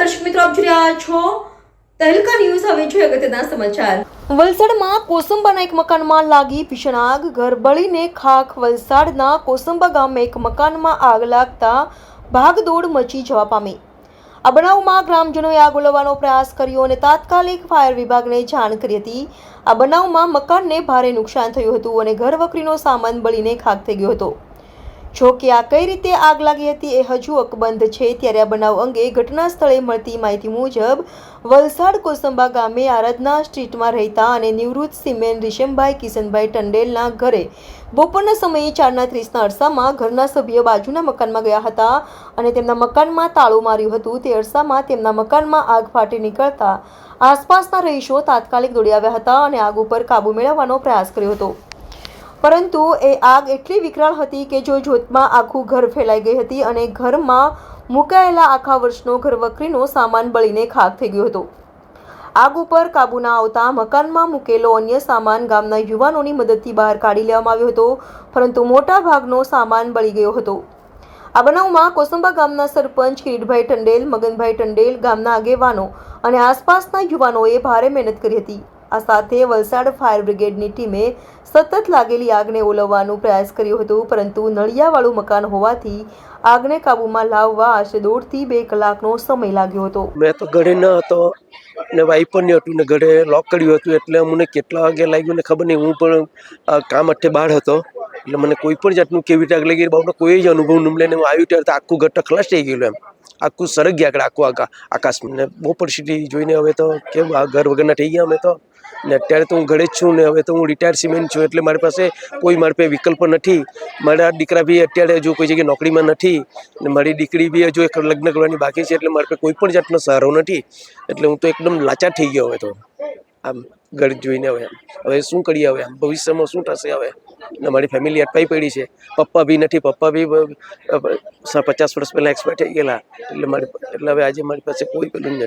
આપ જોઈ રહ્યા છો તહેલકા ન્યૂઝ. હવે જોઈએ અગત્યના સમાચાર. વલસાડમાં કોસંબાના એક મકાનમાં લાગી ભીષણ આગ ઘર બળીને ખાખ. વલસાડના કોસંબા ગામે એક મકાનમાં આગ લાગતા ભાગદોડ મચી જવા પામી. આ બનાવમાં ગ્રામજનોએ આગ ઓલવવાનો પ્રયાસ કર્યો અને તાત્કાલિક ફાયર વિભાગને જાણ કરી હતી. આ બનાવમાં મકાનને ભારે નુકસાન થયું હતું અને ઘર વકરીનો સામાન બળીને ખાખ થઈ ગયો હતો. જો કે આ કઈ રીતે આગ લાગી હતી એ હજુ અકબંધ છે. ત્યારે આ બનાવ અંગે ઘટના સ્થળે મળતી માહિતી મુજબ, વલસાડ કોસંબા ગામે આરાધના સ્ટ્રીટમાં રહેતા અને નિવૃત્ત સિમેન રીશમભાઈ કિશનભાઈ ટંડેલના ઘરે બપોરના સમયે ચારના ત્રીસના અરસામાં ઘરના સભ્ય બાજુના મકાનમાં ગયા હતા અને તેમના મકાનમાં તાળું માર્યું હતું. તે અરસામાં તેમના મકાનમાં આગ ફાટી નીકળતા આસપાસના રહીશો તાત્કાલિક દોડી આવ્યા હતા અને આગ ઉપર કાબૂ મેળવવાનો પ્રયાસ કર્યો હતો. પરંતુ એ આગ એટલી વિકરાળ હતી કે જો જોતમાં આખું ઘર ફેલાઈ ગઈ હતી અને ઘરમાં મુકાયેલા આખા વર્ષનો ઘરવકરીનો સામાન બળીને ખાક થઈ ગયો હતો. આગ ઉપર કાબુ ના આવતા મકાનમાં મૂકેલો અન્ય સામાન ગામના યુવાનોની મદદથી બહાર કાઢી લેવામાં આવ્યો હતો, પરંતુ મોટા ભાગનો સામાન બળી ગયો હતો. આ બનાવમાં કોસંબા ગામના સરપંચ કિરીટભાઈ ટંડેલ, મગનભાઈ ટંડેલ ગામના આગેવાનો અને આસપાસના યુવાનોએ ભારે મહેનત કરી હતી. આ સાથે વલસાડ ફાયર બ્રિગેડની ટીમે સતત લાગેલી આગને ઓલવવાનો પ્રયાસ કર્યો હતો, પરંતુ નળિયાવાળું મકાન હોવાથી આગને કાબૂમાં લાવવા આશરે દોઢથી બે કલાકનો સમય લાગ્યો હતો. મેં તો ઘરે ન હતો ને નહીં હતું ને ઘરે લોક કર્યું હતું એટલે અમને કેટલા વાગે લાગ્યું ને ખબર નહીં. હું પણ કામ અઠે બહાર હતો એટલે મને કોઈ પણ જાતનું કેવી રીતે આગ લાગી બાપને કોઈ જ અનુભવ ન લઈને હું આવ્યું ત્યારે આખું ઘર ખલાસ થઈ ગયેલું એમ. આખું સરગ ગયા આગળ, આખું આકા આકાશ. ને બહુ પરિસ્થિતિ જોઈને હવે તો કેમ આ ઘર વગરના થઈ ગયા અમે તો. ને અત્યારે તો હું ઘરે જ છું ને હવે તો હું રિટાયર સિમેન્ટ છું એટલે મારી પાસે કોઈ મારી પાસે વિકલ્પ નથી. મારા દીકરા બી અત્યારે જો કોઈ જગ્યાએ નોકરીમાં નથી ને મારી દીકરી બી હજુ એક લગ્ન કરવાની બાકી છે એટલે મારી પાસે કોઈ પણ જાતનો સહારો નથી. એટલે હું તો એકદમ લાચાર થઈ ગયો હવે તો. આમ ઘર જોઈને હવે હવે શું કરીએ હવે આમ? ભવિષ્યમાં શું થશે હવે? ને મારી ફેમિલી અટકાઈ પડી છે. પપ્પા બી નથી. પપ્પા બ- પચાસ વર્ષ પહેલાં એક્સપાયર થઈ ગયેલા. એટલે મારી, એટલે હવે આજે મારી પાસે કોઈ પેલું નથી.